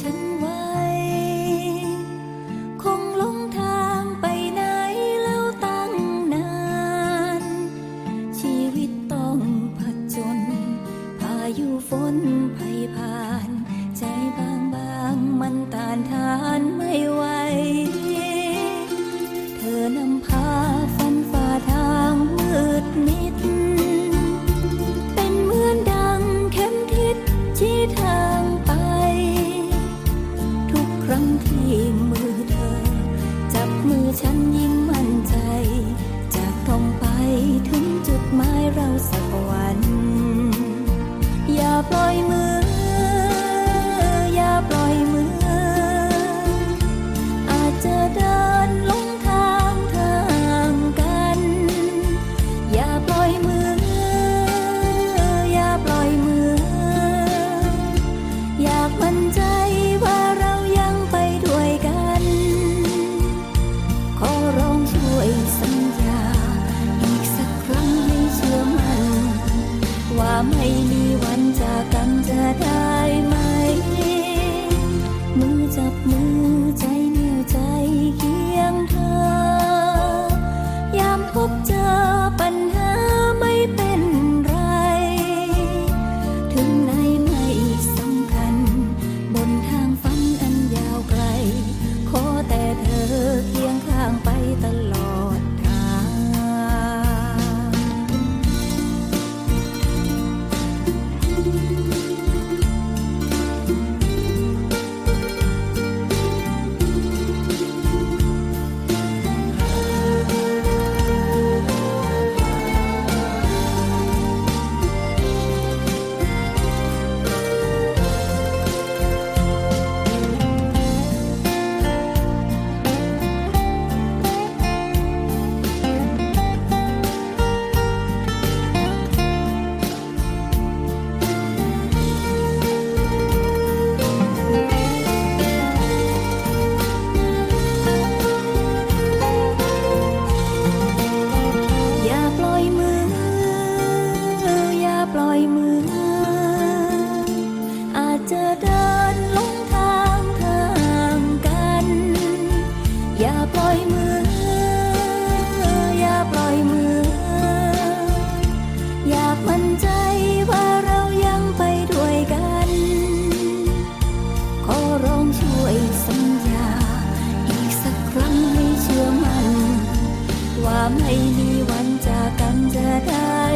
ฉันไว้ คงหลงทางไปไหนแล้วตั้งนาน ชีวิตต้องผจญพายุฝนภัยพา ใจว่าเรายังไปด้วยกัน ขอร้องช่วยสัญญา อีกสักครั้งให้เชื่อมั่นว่าไม่มี ปล่อยมือ อาจจะเดินลงทางทางกัน อย่าปล่อยมือ อย่าปล่อยมือ อยากมั่นใจว่าเรายังไปด้วยกัน ขอร้องช่วยสัญญา อีกสักครั้งให้เชื่อมัน ว่าไม่มีวันจากกันจะได้